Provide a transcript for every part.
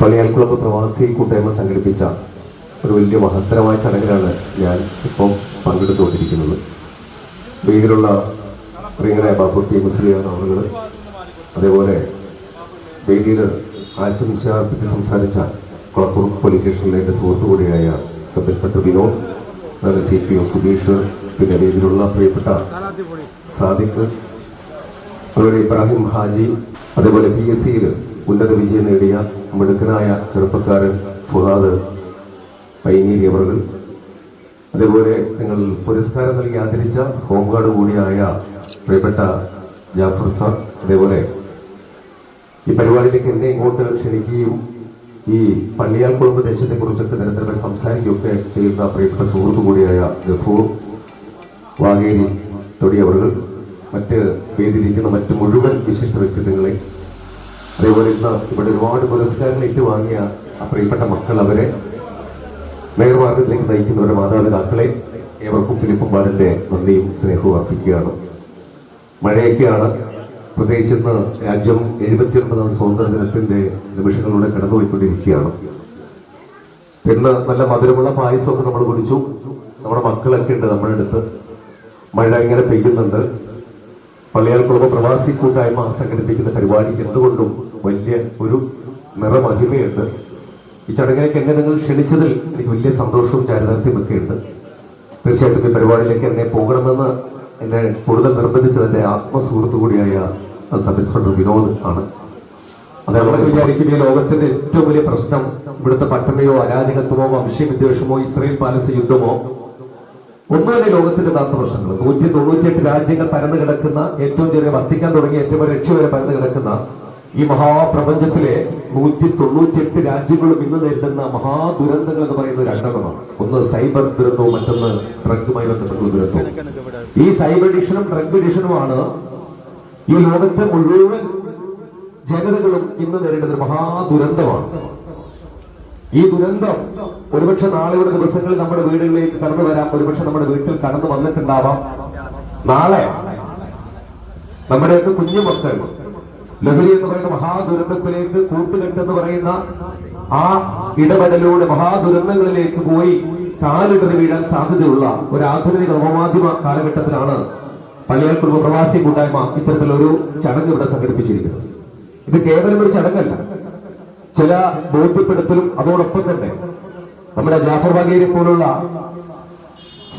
പള്ളിയാൽക്കുളമ്പ് പ്രവാസി കൂട്ടായ്മ സംഘടിപ്പിച്ച ഒരു വലിയ മഹത്തരമായ ചടങ്ങിലാണ് ഞാൻ ഇപ്പോൾ പങ്കെടുത്തുകൊണ്ടിരിക്കുന്നത്. വേദിയിലുള്ള പ്രിയങ്കരായ ബാപ്പുട്ടി മുസ്ലിം ആളുകൾ അതേപോലെ വേദിയിൽ ആശംസ പറ്റി സംസാരിച്ച കുളത്തൂർ പോലീസ് സ്റ്റേഷനിലെ എന്റെ സുഹൃത്തു കൂടിയായ സബ് ഇൻസ്പെക്ടർ വിനോദ് അതുപോലെ സി പി ഒ സുബീഷ് പിന്നെ വേദിയിലുള്ള പ്രിയപ്പെട്ട സാദിഖ് അതുപോലെ ഇബ്രാഹിം ഹാജി അതേപോലെ പി. എസ്. സിയിൽ ഉന്നത വിജയം നേടിയ മിടുക്കനായ ചെറുപ്പക്കാരൻ ഫുഹാദ് പൈനീരിയവറുകൾ അതേപോലെ നിങ്ങൾ പുരസ്കാരം നൽകി ആദരിച്ച ഹോംഗാർഡ് കൂടിയായ പ്രിയപ്പെട്ട ജാഫർ സാർ അതേപോലെ ഈ പരിപാടിയിലേക്ക് എന്നെ ഇങ്ങോട്ട് ക്ഷണിക്കുകയും ഈ പള്ളിയാൽ കുടുംബ ദേശത്തെ കുറിച്ചൊക്കെ നിരന്തരമായി സംസാരിക്കുകയൊക്കെ ചെയ്യുന്ന പ്രിയപ്പെട്ട സുഹൃത്തു കൂടിയായ ഗഫൂർ വാഗേരി തുടങ്ങിയവർ മറ്റ് വേദിയിലിരിക്കുന്ന മറ്റ് മുഴുവൻ വിശിഷ്ട വ്യക്തിത്വങ്ങളെ അതേപോലെ ഇന്ന് ഇവിടെ ഒരുപാട് പുരസ്കാരങ്ങൾ ഏറ്റുവാങ്ങിയ ആ പ്രിയപ്പെട്ട മക്കൾ അവരെ നേർമാർഗത്തിലേക്ക് നയിക്കുന്നവരുടെ മാതാപിതാക്കളെ ഏവർക്കും ഫിലിപ്പന്മാരുടെ നന്ദിയും സ്നേഹവും അർപ്പിക്കുകയാണ്. മഴയൊക്കെയാണ്. പ്രത്യേകിച്ച് ഇന്ന് രാജ്യം എഴുപത്തിയൊൻപതാം സ്വാതന്ത്ര്യ ദിനത്തിന്റെ നിമിഷങ്ങളിലൂടെ കടന്നുപോയിക്കൊണ്ടിരിക്കുകയാണ്. ഇന്ന് നല്ല മധുരമുള്ള പായസമൊക്കെ നമ്മൾ കുടിച്ചു. നമ്മുടെ മക്കളൊക്കെ ഉണ്ട് നമ്മുടെ അടുത്ത്. മഴ ഇങ്ങനെ പെയ്യുന്നുണ്ട്. പള്ളിയാൽ കുടുംബ പ്രവാസി കൂട്ടായ്മ സംഘടിപ്പിക്കുന്ന പരിപാടിക്ക് എന്തുകൊണ്ടും വലിയ ഒരു നിറമഹിമയുണ്ട്. ഈ ചടങ്ങിലേക്ക് എന്നെ നിങ്ങൾ ക്ഷണിച്ചതിൽ എനിക്ക് വലിയ സന്തോഷവും ചാരിതാർത്ഥ്യമൊക്കെ ഉണ്ട്. തീർച്ചയായിട്ടും ഈ പരിപാടിയിലേക്ക് എന്നെ പോകണമെന്ന് എന്നെ കൂടുതൽ നിർബന്ധിച്ചത് എന്റെ ആത്മസുഹൃത്തു കൂടിയായ സബ് ഇൻസ്പെക്ടർ വിനോദ് ആണ്. അതേപോലെ വിചാരിക്കും ഈ ലോകത്തിന്റെ ഏറ്റവും വലിയ പ്രശ്നം ഇവിടുത്തെ പട്ടണയോ അരാജകത്വമോ വംശവിദ്വേഷമോ ഇസ്രയേൽ പാലസ് യുദ്ധമോ ഒന്നുമല്ല ലോകത്തിന്റെ നാത്ത പ്രശ്നങ്ങൾ. നൂറ്റി തൊണ്ണൂറ്റിയെട്ട് രാജ്യങ്ങൾ പരന്നു കിടക്കുന്ന ഏറ്റവും ചെറിയ വർദ്ധിക്കാൻ തുടങ്ങിയ ഏറ്റവും ലക്ഷ്യം വരെ പരന്നു കിടക്കുന്ന ഈ മഹാപ്രപഞ്ചത്തിലെ നൂറ്റി തൊണ്ണൂറ്റിയെട്ട് രാജ്യങ്ങളും ഇന്ന് നേരിടുന്ന മഹാദുരന്തങ്ങൾ എന്ന് പറയുന്ന രണ്ടെണ്ണമാണ്. ഒന്ന് സൈബർ ദുരന്തവും മറ്റൊന്ന് ഡ്രഗുമായി ബന്ധപ്പെട്ടുള്ള ദുരന്തവും. ഈ സൈബർ ഡിഷനും ഡ്രഗ് ഡിഷനുമാണ് ഈ ലോകത്തെ മുഴുവൻ ജനതകളും ഇന്ന് നേരിടുന്ന മഹാദുരന്തമാണ്. ഈ ദുരന്തം ഒരുപക്ഷെ നാളെയുടെ ദിവസങ്ങൾ നമ്മുടെ വീടുകളിലേക്ക് കടന്നു വരാം. ഒരുപക്ഷെ നമ്മുടെ വീട്ടിൽ കടന്നു വന്നിട്ടുണ്ടാവാം. നാളെ നമ്മുടെയൊക്കെ കുഞ്ഞുമക്കൾ ലഹരി എന്ന് പറയുന്ന മഹാദുരന്തത്തിലേക്ക് കൂട്ടുകെട്ടെന്ന് പറയുന്ന ആ ഇടപെടലൂടെ മഹാദുരന്തങ്ങളിലേക്ക് പോയി കാലിടറി വീഴാൻ സാധ്യതയുള്ള ഒരു ആധുനിക നവമാധ്യമ കാലഘട്ടത്തിലാണ് പള്ളിയാൽ പ്രവാസി കൂട്ടായ്മ ഇത്തരത്തിലൊരു ചടങ്ങ് ഇവിടെ സംഘടിപ്പിച്ചിരിക്കുന്നത്. ഇത് കേവലം ഒരു ചടങ്ങല്ല. ചില ബോധ്യപ്പെടുത്തലും അതോടൊപ്പം തന്നെ. നമ്മുടെ ജാഫർ ബഗേരി പോലുള്ള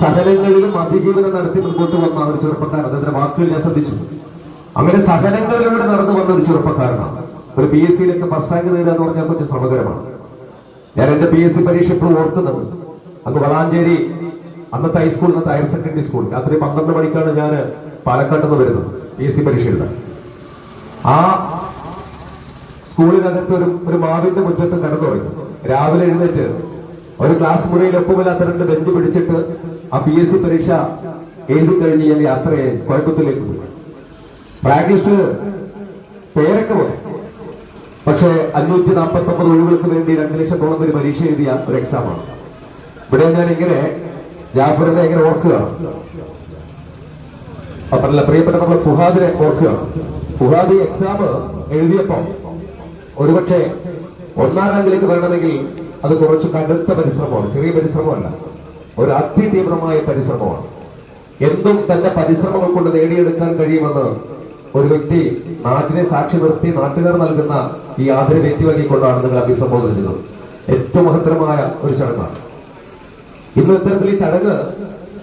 സഹനങ്ങളിലും അതിജീവനം നടത്തി മുൻപോട്ട് വന്ന ഒരു ചെറുപ്പക്കാരൻ അതിന്റെ വാക്കുകൾ ഞാൻ ശ്രദ്ധിച്ചു. അങ്ങനെ സഹനങ്ങളിലൂടെ നടന്നു വന്ന ഒരു ചെറുപ്പക്കാരനാണ്. ഒരു പി എസ് സിയിലേക്ക് ഫസ്റ്റ് റാങ്ക് നേടുക എന്ന് പറഞ്ഞാൽ കുറച്ച് ശ്രമകരമാണ്. ഞാൻ എന്റെ പി എസ് സി പരീക്ഷ ഇപ്പോഴും ഓർക്കുന്നുണ്ട്. അന്ന് വളാഞ്ചേരി അന്നത്തെ ഹൈസ്കൂൾ ഇന്നത്തെ ഹയർ സെക്കൻഡറി സ്കൂൾ രാത്രി പന്ത്രണ്ട് മണിക്കാണ് ഞാൻ പാലക്കാട്ട് നിന്ന് വരുന്നത് പി എസ് സി പരീക്ഷ എഴുതാൻ. ആ സ്കൂളിനകത്ത് ഒരു ഒരു മാവിന്റെ മുറ്റത്ത് കിടന്നുറങ്ങി രാവിലെ എഴുന്നേറ്റ് ഒരു ക്ലാസ് മുറിയിൽ ഒപ്പമില്ലാത്ത രണ്ട് ബെഞ്ച് പിടിച്ചിട്ട് ആ പി എസ് സി പരീക്ഷ എഴുതി കഴിഞ്ഞ് ഞാൻ യാത്രയെ കുഴപ്പത്തിലേക്ക് പോയി. പ്രാക്ടീസിൽ പേരൊക്കെ പോയി പക്ഷേ അഞ്ഞൂറ്റി നാൽപ്പത്തി ഒമ്പത് ഒഴിവുകൾക്ക് വേണ്ടി രണ്ട് ലക്ഷത്തോളം പേര് പരീക്ഷ എഴുതിയ ഒരു എക്സാമാണ് ഇവിടെ ഞാൻ ഇങ്ങനെ ജാഫറിനെ ഇങ്ങനെ ഓർക്കുക അപ്പല്ല പ്രിയപ്പെട്ട നമ്മൾ ഫുഹാദിനെ ഓർക്കുക ഫുഹാദി എക്സാം എഴുതിയപ്പോ ഒരുപക്ഷെ ഒന്നാം റാങ്കിലേക്ക് വരണമെങ്കിൽ അത് കുറച്ച് കടുത്ത പരിശ്രമമാണ് ചെറിയ പരിശ്രമമല്ല. ഒരു അതിതീവ്രമായ പരിശ്രമമാണ്. എന്തും തന്റെ പരിശ്രമങ്ങൾ കൊണ്ട് നേടിയെടുക്കാൻ കഴിയുമെന്ന് ഒരു വ്യക്തി നാട്ടിനെ സാക്ഷി നിർത്തി നാട്ടുകാർ നൽകുന്ന ഈ ആദരവ് ഏറ്റുവാങ്ങിക്കൊണ്ടാണ് നിങ്ങൾ അഭിസംബോധന ചെയ്തത് ഏറ്റവും മഹത്തരമായ ഒരു ചടങ്ങാണ്. ഇന്ന് ഇത്തരത്തിൽ ഈ ചടങ്ങ്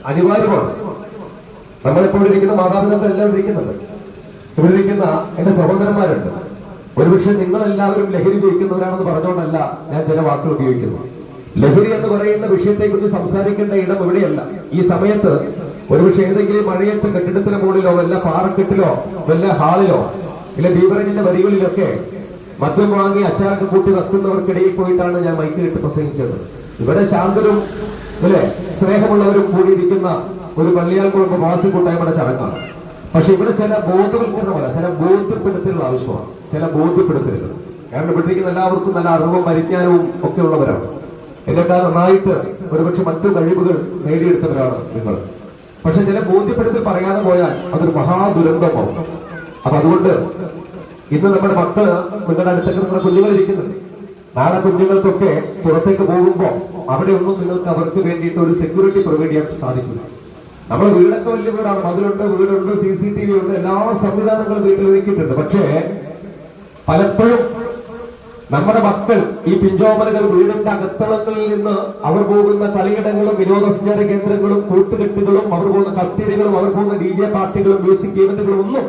അനിവാര്യമാണ്. നമ്മളിപ്പോൾ ഇരിക്കുന്ന മാതാപിതാക്കൾ എല്ലാം ഇരിക്കുന്നുണ്ട്. ഇവിടെ ഇരിക്കുന്ന എന്റെ സഹോദരന്മാരുണ്ട്. ഒരുപക്ഷെ നിങ്ങളെല്ലാവരും ലഹരി ഉപയോഗിക്കുന്നവരാണെന്ന് പറഞ്ഞുകൊണ്ടല്ല ഞാൻ ചില വാക്കുകൾ ഉപയോഗിക്കുന്നു ലഹരി എന്ന് പറയുന്ന വിഷയത്തെ കുറിച്ച് സംസാരിക്കേണ്ട ഇടം ഇവിടെയല്ല. ഈ സമയത്ത് ഒരുപക്ഷെ ഏതെങ്കിലും മഴയത്ത് കെട്ടിടത്തിന് മുകളിലോ വല്ല പാറക്കെട്ടിലോ വല്ല ഹാളിലോ ഇല്ല ബീവറേജിന്റെ വരികളിലൊക്കെ മദ്യം വാങ്ങി അച്ചാറൊക്കെ കൂട്ടി വെക്കുന്നവർക്കിടയിൽ പോയിട്ടാണ് ഞാൻ മൈക്ക് കിട്ടി പ്രസംഗിക്കുന്നത് ഇവിടെ ശാന്തരും അല്ലെ സ്നേഹമുള്ളവരും കൂടിയിരിക്കുന്ന ഒരു പള്ളിയാൽ കുഴപ്പം വാസി കൂട്ടായ്മയുടെ ചടങ്ങാണ്. പക്ഷെ ഇവിടെ ചില ബോധവൽക്കരണമല്ല ചില ബോധ്യപ്പെടുത്തലുകൾ ആവശ്യമാണ് ചില ബോധ്യപ്പെടുത്തലുകൾ. കാരണം ഇവിടെ ഇരിക്കുന്ന എല്ലാവർക്കും നല്ല അറിവും പരിജ്ഞാനവും ഒക്കെ ഉള്ളവരാണ്. എന്നെക്കാൾ നന്നായിട്ട് ഒരുപക്ഷെ മറ്റു കഴിവുകൾ നേടിയെടുത്തവരാണ് നിങ്ങൾ. പക്ഷെ ചില ബോധ്യപ്പെടുത്തൽ പറയാതെ പോയാൽ അതൊരു മഹാദുരന്തമാവും. അപ്പൊ അതുകൊണ്ട് ഇന്ന് നമ്മുടെ മക്കൾ നിങ്ങളുടെ അടുത്തൊക്കെ നമ്മുടെ കുഞ്ഞുങ്ങൾ ഇരിക്കുന്നുണ്ട്. നാളെ കുഞ്ഞുങ്ങൾക്കൊക്കെ പുറത്തേക്ക് പോകുമ്പോൾ അവിടെയൊന്നും നിങ്ങൾക്ക് അവർക്ക് വേണ്ടിയിട്ട് ഒരു സെക്യൂരിറ്റി പ്രൊവൈഡ് ചെയ്യാൻ സാധിക്കില്ല. നമ്മുടെ വീടൊക്കെ വലിയ വീടാണ്. മതിലുണ്ട് വീടുണ്ട് സി സി ടി വി ഉണ്ട്. എല്ലാ സംവിധാനങ്ങളും വീട്ടിൽ ഒരുക്കിയിട്ടുണ്ട്. പക്ഷേ പലപ്പോഴും നമ്മുടെ മക്കൾ ഈ പിഞ്ചോമനകൾ വീടിന്റെ അകത്തളങ്ങളിൽ നിന്ന് അവർ പോകുന്ന കളിയിടങ്ങളും വിനോദസഞ്ചാര കേന്ദ്രങ്ങളും കൂട്ടുകെട്ടുകളും അവർ പോകുന്ന കത്തിരികളും അവർ പോകുന്ന ഡി ജെ പാർട്ടികളും മ്യൂസിക് ഈവന്റുകളും ഒന്നും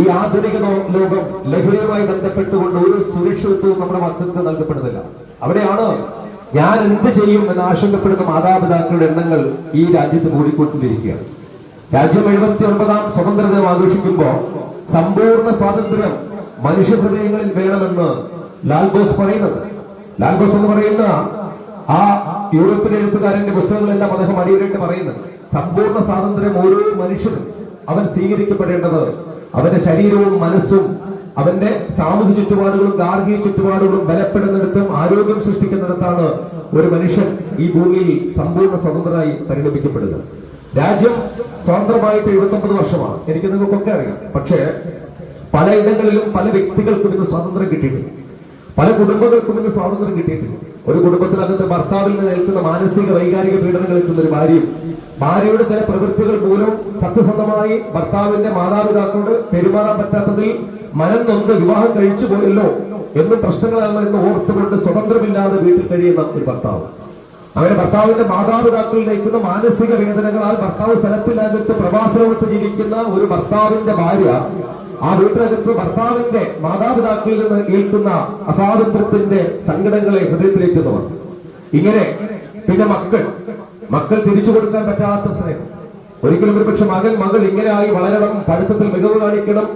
ഈ ആധുനിക ലോകം ലഹരിയുമായി ബന്ധപ്പെട്ടുകൊണ്ട് ഒരു സുരക്ഷിതത്വവും നമ്മുടെ മക്കൾക്ക് നൽകപ്പെടുന്നില്ല. അവിടെയാണ് ഞാൻ എന്ത് ചെയ്യും എന്ന് ആശങ്കപ്പെടുന്ന മാതാപിതാക്കളുടെ എണ്ണങ്ങൾ ഈ രാജ്യത്ത് കൂടിക്കൊണ്ടിരിക്കുകയാണ്. രാജ്യം എഴുപത്തി ഒൻപതാം സ്വതന്ത്രദിനം ആഘോഷിക്കുമ്പോൾ സമ്പൂർണ സ്വാതന്ത്ര്യം മനുഷ്യ ഹൃദയങ്ങളിൽ വേണമെന്ന് ലാൽ ബോസ് പറയുന്നത്. ലാൽ ബോസ് എന്ന് പറയുന്ന ആ യൂറോപ്യൻ എഴുത്തുകാരന്റെ പുസ്തകങ്ങളെല്ലാം അദ്ദേഹം അടിയരായിട്ട് പറയുന്നത്. സമ്പൂർണ സ്വാതന്ത്ര്യം ഓരോ മനുഷ്യനും അവൻ സ്വീകരിക്കപ്പെടേണ്ടത് അവന്റെ ശരീരവും മനസ്സും അവന്റെ സാമൂഹ്യ ചുറ്റുപാടുകളും ഗാർഹിക ചുറ്റുപാടുകളും ബലപ്പെടുന്നിടത്തും ആരോഗ്യം സൃഷ്ടിക്കുന്നിടത്താണ് ഒരു മനുഷ്യൻ ഈ ഭൂമിയിൽ സമ്പൂർണ സ്വതന്ത്രമായി പരിണമിക്കപ്പെടുക രാജ്യം സ്വതന്ത്രമായിട്ട് എഴുപത്തൊമ്പത് വർഷമാണ്. എനിക്ക് നിങ്ങൾക്കൊക്കെ അറിയാം. പക്ഷേ പലയിടങ്ങളിലും പല വ്യക്തികൾക്കും ഇന്ന് സ്വാതന്ത്ര്യം കിട്ടിയിട്ടുണ്ട്. പല കുടുംബങ്ങൾക്കും ഇന്ന് സ്വാതന്ത്ര്യം കിട്ടിയിട്ടില്ല ഒരു കുടുംബത്തിൽ അന്നത്തെ ഭർത്താവിൽ നിന്ന് ഏൽക്കുന്ന മാനസിക വൈകാരിക പീഡനങ്ങൾ എത്തുന്ന ഒരു ഭാര്യയും ഭാര്യയുടെ ചില പ്രവൃത്തികൾ മൂലം സത്യസന്ധമായി ഭർത്താവിന്റെ മാതാപിതാക്കളോട് പെരുമാറാൻ പറ്റാത്തതിൽ മനം നൊന്ന് വിവാഹം കഴിച്ചു പോയല്ലോ എന്നും പ്രശ്നങ്ങളാണ് എന്ന് ഓർത്തുകൊണ്ട് സ്വതന്ത്രമില്ലാതെ വീട്ടിൽ കഴിയുന്ന ഒരു ഭർത്താവ്. അങ്ങനെ ഭർത്താവിന്റെ മാതാപിതാക്കളിൽ നയിക്കുന്ന മാനസിക വേദനകളാൽ ഭർത്താവ് സ്ഥലത്തിനകത്ത് പ്രവാസലോകത്ത് ജീവിക്കുന്ന ഒരു ഭർത്താവിന്റെ ഭാര്യ ആ വീട്ടിനകത്ത് ഭർത്താവിന്റെ മാതാപിതാക്കളിൽ നിന്ന് ഏൽക്കുന്ന അസാതന്ത്ര്യത്തിന്റെ സങ്കടങ്ങളെ ഹൃദയത്തിലേറ്റുന്നവർ. ഇങ്ങനെ പിന്നെ മക്കൾ. മക്കൾ തിരിച്ചു കൊടുക്കാൻ പറ്റാത്ത സ്നേഹം. ഒരിക്കലും ഒരു പക്ഷെ മകൻ മകൾ ഇങ്ങനെയായി വളരണം പഠിത്തത്തിൽ മികവ് കാണിക്കണം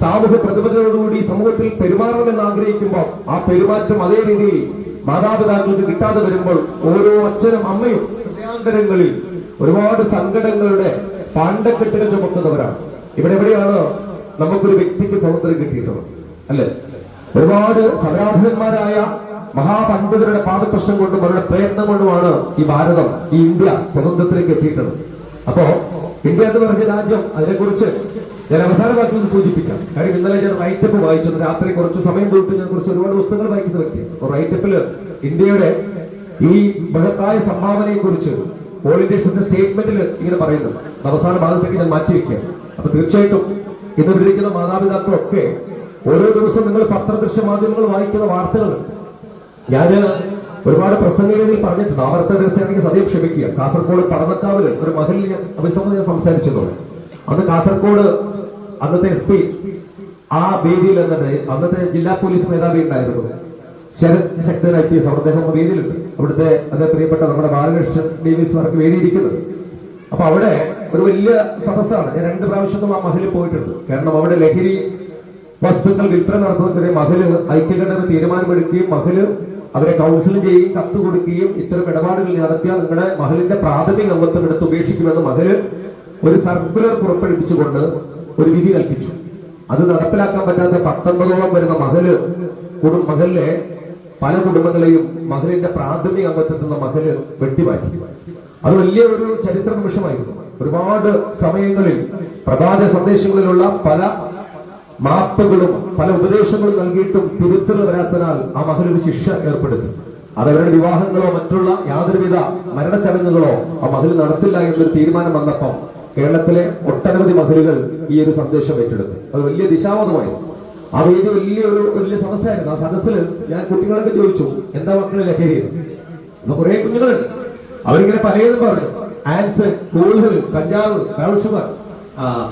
സാമൂഹ്യ പ്രതിബദ്ധതയോടുകൂടി സമൂഹത്തിൽ പെരുമാറണം എന്ന് ആഗ്രഹിക്കുമ്പോൾ ആ പെരുമാറ്റം അതേ രീതിയിൽ മാതാപിതാക്കൾക്ക് കിട്ടാതെ വരുമ്പോൾ ഓരോ അച്ഛനും അമ്മയും ഹൃദയാന്തരങ്ങളിൽ ഒരുപാട് സങ്കടങ്ങളുടെ പാണ്ഡക്കെട്ടുകൾ ചുമക്കുന്നവരാണ്. ഇവിടെ എവിടെയാണ് നമുക്കൊരു വ്യക്തിക്ക് സ്വാതന്ത്ര്യം കിട്ടിയിട്ടുള്ളത് അല്ലെ? ഒരുപാട് സമരാധകന്മാരായ മഹാപണ്ഡിതരുടെ പാദപ്രശ്നം കൊണ്ടും അവരുടെ പ്രയത്നം കൊണ്ടുമാണ് ഈ ഭാരതം ഈ ഇന്ത്യ സ്വതന്ത്രത്തിലേക്ക് എത്തിയിട്ടുള്ളത്. അപ്പോ ഇന്ത്യ എന്ന് പറഞ്ഞ രാജ്യം അതിനെക്കുറിച്ച് ഞാൻ അവസാനമാക്കി ഒന്ന് സൂചിപ്പിക്കാം. കാര്യം ഇന്നലെ ഞാൻ റൈറ്റപ്പ് വായിച്ചു രാത്രി കുറച്ച് സമയം പോയിട്ട് ഞാൻ കുറച്ച് ഒരുപാട് പുസ്തകങ്ങൾ വായിക്കുന്ന വ്യക്തിയാണ്. അപ്പോൾ റൈറ്റപ്പിൽ ഇന്ത്യയുടെ ഈ മഹത്തായ സംഭാവനയെ കുറിച്ച് ഓൾ ഇന്ത്യ സ്റ്റേറ്റ്മെന്റിൽ ഇങ്ങനെ പറയുന്നു അവസാന ഭാഗത്തേക്ക് ഞാൻ മാറ്റിവെക്കുക അപ്പൊ തീർച്ചയായിട്ടും ഇന്ന് വിളിക്കുന്ന മാതാപിതാക്കളൊക്കെ ഓരോ ദിവസം നിങ്ങൾ പത്രദൃശ്യ മാധ്യമങ്ങൾ വായിക്കുന്ന വാർത്തകൾ. ഞാൻ ഒരുപാട് പ്രസംഗങ്ങളിൽ പറഞ്ഞിട്ടുണ്ട്. ആവർത്ത ദിവസമാണെങ്കിൽ സദ്യം ക്ഷമിക്കുക. കാസർഗോഡ് പടന്നക്കാവിൽ ഒരു മഹലിൽ ഞാൻ അഭിസംബന്ധം ഞാൻ സംസാരിച്ചതോടെ അന്ന് കാസർഗോഡ് അന്നത്തെ എസ് പി ആ വേദിയിൽ എന്നിട്ട് അന്നത്തെ ജില്ലാ പോലീസ് മേധാവി ഉണ്ടായിരുന്നു. Sarath Sakthan I P S അദ്ദേഹം വേദിയിലുണ്ട്. അവിടുത്തെ അദ്ദേഹം പ്രിയപ്പെട്ട നമ്മുടെ ബാലകൃഷ്ണൻ ഡി വി സാർക്ക് വേദിയിരിക്കുന്നത്. അപ്പൊ അവിടെ ഒരു വലിയ സദസ്സാണ്. ഞാൻ രണ്ട് പ്രാവശ്യത്തും ആ മഹലിൽ പോയിട്ടുണ്ട്. കാരണം അവിടെ ലഹരി വസ്തുക്കൾ വിൽപ്പന നടത്തുന്നതിനെ മഹൽ ഐക്യകണ്ഠ തീരുമാനമെടുക്കുകയും മഹൽ അവരെ കൗൺസിലിംഗ് ചെയ്യുകയും കത്ത് കൊടുക്കുകയും ഇത്തരം ഇടപാടുകൾ നടത്തിയാൽ നിങ്ങളുടെ മഹലിന്റെ പ്രാഥമിക അംഗത്വം എടുത്ത് ഉപേക്ഷിക്കുമെന്ന് മഹൽ ഒരു സർക്കുലർ പുറപ്പെടുവിച്ചുകൊണ്ട് ഒരു വിധി കൽപ്പിച്ചു. അത് നടപ്പിലാക്കാൻ പറ്റാത്ത പത്തൊമ്പതോളം വരുന്ന മഹൽ കുടും മഹലിലെ പല കുടുംബങ്ങളെയും മഹലിന്റെ പ്രാഥമിക അംഗത്വത്തിൽ നിന്ന് മഹൽ വെട്ടിമാറ്റി. അത് വലിയ ഒരു ചരിത്ര നിമിഷമായിരുന്നു. ഒരുപാട് സമയങ്ങളിൽ പ്രഭാത സന്ദേശങ്ങളിലുള്ള പല മാപ്പുകളും പല ഉപദേശങ്ങളും നൽകിയിട്ടും തിരുത്തൽ വരാത്തതിനാൽ ആ മകനൊരു ശിക്ഷ ഏർപ്പെടുത്തി. അതവരുടെ വിവാഹങ്ങളോ മറ്റുള്ള യാതൊരുവിധ മരണച്ചടങ്ങുകളോ ആ മതിൽ നടത്തില്ല എന്നൊരു തീരുമാനം വന്നപ്പം കേരളത്തിലെ ഒട്ടനവധി മതിലുകൾ ഈ ഒരു സന്ദേശം ഏറ്റെടുത്തു. അത് വലിയ ദിശാബോധമായി ആ വേദി വലിയൊരു വലിയ സദസ്സായിരുന്നു. ആ സദസ്സിൽ ഞാൻ കുട്ടികളൊക്കെ ചോദിച്ചു എന്താ മക്കളെ ലഹരി കുറെ കുഞ്ഞുങ്ങളുണ്ട്. അവരിങ്ങനെ പലതും പറഞ്ഞു. ആൻസ് കോഴ് കഞ്ചാവ് ബ്രൗൺ ഷുഗർ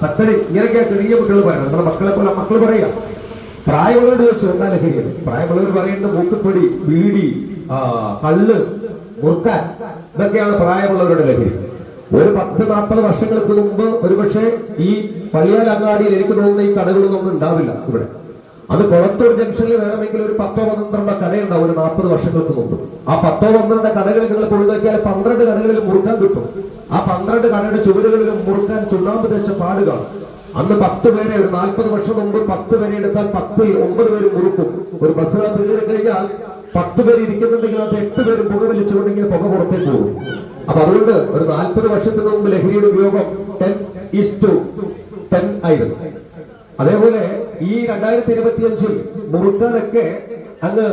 പത്തടി ഇങ്ങനെയൊക്കെ ചെറിയ മക്കൾ പറയാം നമ്മുടെ മക്കളെ പോലെ മക്കൾ പറയാം. പ്രായമുള്ളവരോട് ചോദിച്ചു എന്താ ലഹരികൾ പ്രായമുള്ളവർ പറയുന്നത് മൂക്കുപ്പൊടി ബീഡി കള്ള് മുറുക്കാൻ ഇതൊക്കെയാണ് പ്രായമുള്ളവരുടെ ലഹരി. ഒരു പത്ത് നാൽപ്പത് വർഷങ്ങൾക്ക് മുമ്പ് ഒരുപക്ഷെ ഈ പള്ളിയാൽ അങ്ങാടിയിൽ എനിക്ക് തോന്നുന്ന ഈ കടകളൊന്നും ഉണ്ടാവില്ല ഇവിടെ. അത് കൊളത്തൂർ ജംഗ്ഷനിൽ വേണമെങ്കിൽ ഒരു പത്തോ പന്ത്രണ്ടോ കടയുണ്ടാവും ഒരു നാൽപ്പത് വർഷങ്ങൾക്ക് മുമ്പ്. ആ പത്തോ പന്ത്രണ്ട് കടകളിൽ നിങ്ങൾ പോയി നോക്കിയാൽ പന്ത്രണ്ട് കടകളിൽ മുറുക്കാൻ കിട്ടും. ആ പന്ത്രണ്ട് കടയുടെ ചുവരുകളിൽ മുറുക്കാൻ ചുണ്ണാമ്പ് തെച്ച പാടുകൾ അന്ന് പത്ത് പേരെ ഒരു നാൽപ്പത് വർഷം മുമ്പ് പത്ത് പേരെ എടുത്താൽ പത്തിൽ ഒമ്പത് പേര് മുറുക്കും. ഒരു ബസ് കയറി കഴിഞ്ഞാൽ പത്ത് പേര് ഇരിക്കുന്നുണ്ടെങ്കിൽ അത് എട്ട് പേര് പുക വലിച്ചുകൊണ്ടെങ്കിൽ പുക പുറത്തേക്ക് പോകും. അപ്പൊ അതുകൊണ്ട് ഒരു നാൽപ്പത് വർഷത്തിന് മുമ്പ് ലഹരിയുടെ ഉപയോഗം ടെൻ ഈസ് ടു ടെൻ ആയിരുന്നു. അതേപോലെ ഈ രണ്ടായിരത്തി ഇരുപത്തിയഞ്ചിൽ മുറുക്കാനൊക്കെ അങ്ങ്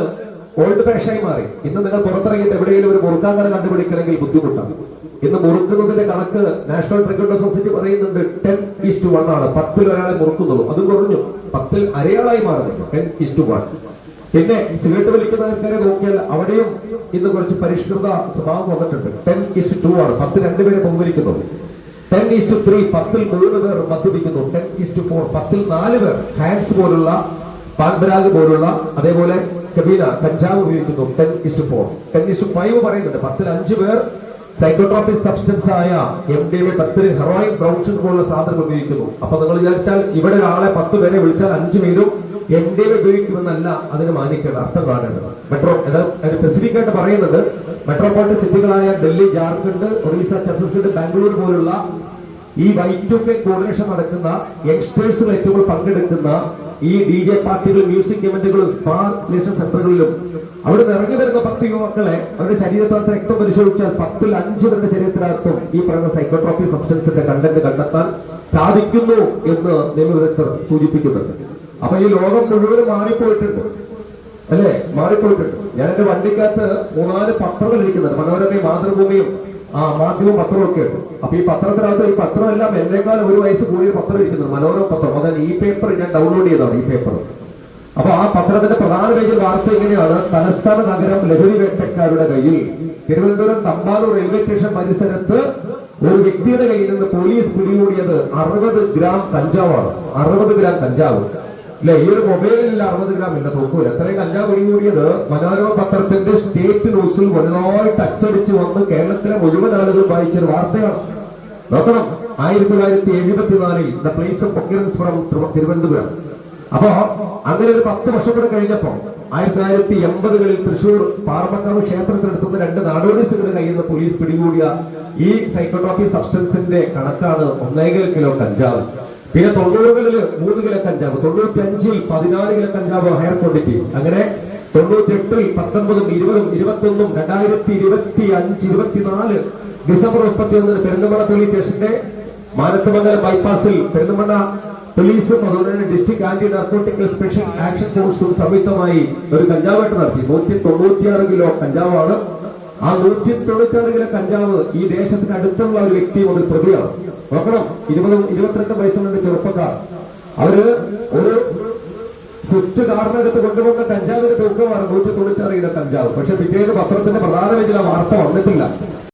ഓൾഡ് ഫാഷനായി മാറി. ഇന്ന് നിങ്ങൾ പുറത്തിറങ്ങിയിട്ട് എവിടെയെങ്കിലും ഒരു മുറുക്കാങ്കര കണ്ടുപിടിക്കണമെങ്കിൽ ബുദ്ധിമുട്ടാണ്. ഇന്ന് മുറുക്കുന്നതിന്റെ കണക്ക് നാഷണൽ ക്രിക്കറ്റ് സൊസൈറ്റി പറയുന്നുണ്ട് ടെൻ ഈസ്റ്റ് വൺ ആണ്. പത്തിൽ ഒരാളെ മുറുക്കുന്നുള്ളൂ. അത് കുറഞ്ഞു. പത്തിൽ അരയാളായി മാറുന്നു ടെൻ ഈസ്റ്റ് വൺ പിന്നെ സിഗരറ്റ് വലിക്കുന്ന ആൾക്കാരെ നോക്കിയാൽ അവിടെയും ഇന്ന് കുറച്ച് പരിഷ്കൃത സ്വഭാവം വന്നിട്ടുണ്ട്. ടെൻ ഈസ്റ്റ് ടു ആണ്. പത്ത് രണ്ടുപേരെ പൊങ്കുലിക്കുന്നുള്ളൂ ടെൻ ഈസ്റ്റ് ത്രീ പത്തിൽ മൂന്ന് പേർ മദ്യപിക്കുന്നു. ടെൻ ഈസ്റ്റ് ഫോർ പത്തിൽ നാല് പേർ. ഹാൻസ് പോലുള്ള പാൻബരാഗ് പോലുള്ള അതേപോലെ കബീന കഞ്ചാവ് ഉപയോഗിക്കുന്നു. Ten is to four ten is to five പറയുന്നുണ്ട്. പത്തിൽ അഞ്ച് പേർ സൈക്കോട്രോപിക് സബ്സ്റ്റൻസ് ആയ എം ഡി എ പത്തിൽ ഹെറോയിൻ ബ്രൗഷൻ പോലുള്ള സാധനങ്ങൾ ഉപയോഗിക്കുന്നു. അപ്പൊ നിങ്ങൾ വിചാരിച്ചാൽ ഇവിടെ ഒരാളെ പത്ത് പേരെ വിളിച്ചാൽ അഞ്ചു പേരും എം ഡി ഉപയോഗിക്കുമെന്നല്ല അതിന് മാനിക്കേണ്ട അർത്ഥം കാണേണ്ടത്. മെട്രോ അതായത് സ്പെസിഫിക് ആയിട്ട് പറയുന്നത് മെട്രോപോളിറ്റൻ സിറ്റികളായ ഡൽഹി ജാർഖണ്ഡ് ഒറീസ ഛത്തീസ്ഗഡ് ബാംഗ്ലൂർ പോലുള്ള ഈ വൈറ്റ് ഒക്കെ കോർഡിനേഷൻ നടക്കുന്ന യങ്സ്റ്റേഴ്സ് ഏറ്റവും പങ്കെടുക്കുന്ന ഈ ഡി ജെ പാർട്ടികളും മ്യൂസിക് ഇവന്റുകളും സ്പാ ലേഷൻ സെന്ററുകളിലും അവിടെ ഇറങ്ങി വരുന്ന പത്ത് യുവാക്കളെ അവരുടെ ശരീരത്തിനകത്ത് രക്തം പരിശോധിച്ചാൽ പത്തിൽ അഞ്ച് പേരുടെ ശരീരത്തിനകത്തും ഈ പറയുന്ന സൈക്കോട്രോപ്പി സബ്സ്റ്റൻസിന്റെ കണ്ടന്റ് കണ്ടെത്താൻ സാധിക്കുന്നു എന്ന് നിയമവിദഗ്ധർ സൂചിപ്പിക്കുന്നുണ്ട്. അപ്പൊ ഈ ലോകം മുഴുവനും മാറിപ്പോയിട്ടുണ്ട്. അല്ലേ? മാറിപ്പോയിട്ടുണ്ട് ഞാൻ എന്റെ വണ്ടിക്കകത്ത് മൂന്നാൽ പത്രങ്ങൾ ഇരിക്കുന്നുണ്ട്. മനോരമയും മാതൃഭൂമിയും ആ മാധ്യമവും പത്രവും ഒക്കെ. ഉണ്ട് അപ്പൊ ഈ പത്രത്തിനകത്ത് ഈ പത്രമെല്ലാം എന്നേക്കാൾ ഒരു വയസ്സ് കൂടിയ പത്രം ഇരിക്കുന്നുണ്ട്. മനോരമ പത്രം. അതായത് ഈ പേപ്പർ ഞാൻ ഡൗൺലോഡ് ചെയ്തതാണ് ഈ പേപ്പർ അപ്പൊ ആ പത്രത്തിന്റെ പ്രധാന പേജിൽ വാർത്ത എങ്ങനെയാണ്? തലസ്ഥാന നഗരം ലഹരി വേട്ടക്കാരുടെ കയ്യിൽ. തിരുവനന്തപുരം തമ്പാനൂർ റെയിൽവേ സ്റ്റേഷൻ പരിസരത്ത് ഒരു വ്യക്തിയുടെ കയ്യിൽ നിന്ന് പോലീസ് പിടികൂടിയത് അറുപത് ഗ്രാം കഞ്ചാവാണ്. അറുപത് ഗ്രാം കഞ്ചാവ്. അല്ലെ ഈ ഒരു മൊബൈലിൽ അറുപത് ഗ്രാം ഇല്ല നോക്കൂല എത്രയും കഞ്ചാവ് പിടികൂടിയത് മനോരമ പത്രത്തിന്റെ സ്റ്റേറ്റ് ന്യൂസിൽ വലുതായിട്ട് അച്ചടിച്ച് വന്ന് കേരളത്തിലെ മുഴുവൻ ആളുകൾ വായിച്ചൊരു വാർത്തയാണ്. നോക്കണം ആയിരത്തി തൊള്ളായിരത്തി എഴുപത്തിനാലിൽ the place of occurrence from Thiruvananthapuram. അപ്പോ അങ്ങനെ ഒരു പത്ത് വർഷം കൂടെ കഴിഞ്ഞപ്പോ ആയിരത്തി തൊള്ളായിരത്തി എൺപതുകളിൽ തൃശൂർ പാർമക്കാവ് ക്ഷേത്രത്തിനടുത്തുനിന്ന് രണ്ട് നാടോടിസുകളുടെ കയ്യിൽ നിന്ന് പോലീസ് പിടികൂടിയ ഈ സൈക്കോട്രോപ്പി സബ്സ്റ്റൻസിന്റെ കണക്കാണ് ഒന്നേകാൽ കിലോ കഞ്ചാവ്. പിന്നെ തൊണ്ണൂറുകളിൽ മൂന്ന് കിലോ കഞ്ചാവ് തൊണ്ണൂറ്റി അഞ്ചിൽ പതിനാല് കിലോ കഞ്ചാവ് ഹയർ ക്വാണ്ടിറ്റി അങ്ങനെ തൊണ്ണൂറ്റി എട്ടിൽ പത്തൊമ്പതും ഇരുപതും ഇരുപത്തൊന്നും രണ്ടായിരത്തി ഇരുപത്തി അഞ്ച് ഇരുപത്തിനാല് ഡിസംബർ മുപ്പത്തി ഒന്നിന് പെരുന്തമണ പോലീസ് സ്റ്റേഷന്റെ മാനത്തമംഗലം ബൈപ്പാസിൽ പെരുന്തമണ്ണ പോലീസും അതുപോലെ തന്നെ district anti narcotical special action ഫോഴ്സും സംയുക്തമായി ഒരു കഞ്ചാവ് നടത്തി. നൂറ്റി തൊണ്ണൂറ്റിയാറ് കിലോ കഞ്ചാവാണ് ആ നൂറ്റി തൊണ്ണൂറ്റാറ് കിലോ കഞ്ചാവ് ഈ ദേശത്തിന് അടുത്തുള്ള ഒരു വ്യക്തി ഒരു പ്രതിയാണ്. നോക്കണം ഇരുപത് ഇരുപത്തിരണ്ട് വയസ്സുള്ള ചെറുപ്പക്കാർ. അവർ ഒരു സ്വിഫ്റ്റ് കാറിനടുത്ത് കൊണ്ടുപോകുന്ന കഞ്ചാവിന്റെ തൂക്കമാണ് നൂറ്റി തൊണ്ണൂറ്റാറ് കിലോ കഞ്ചാവ്. പക്ഷെ പിറ്റേന്ന് പത്രത്തിന്റെ പ്രധാന വാർത്ത വന്നിട്ടില്ല.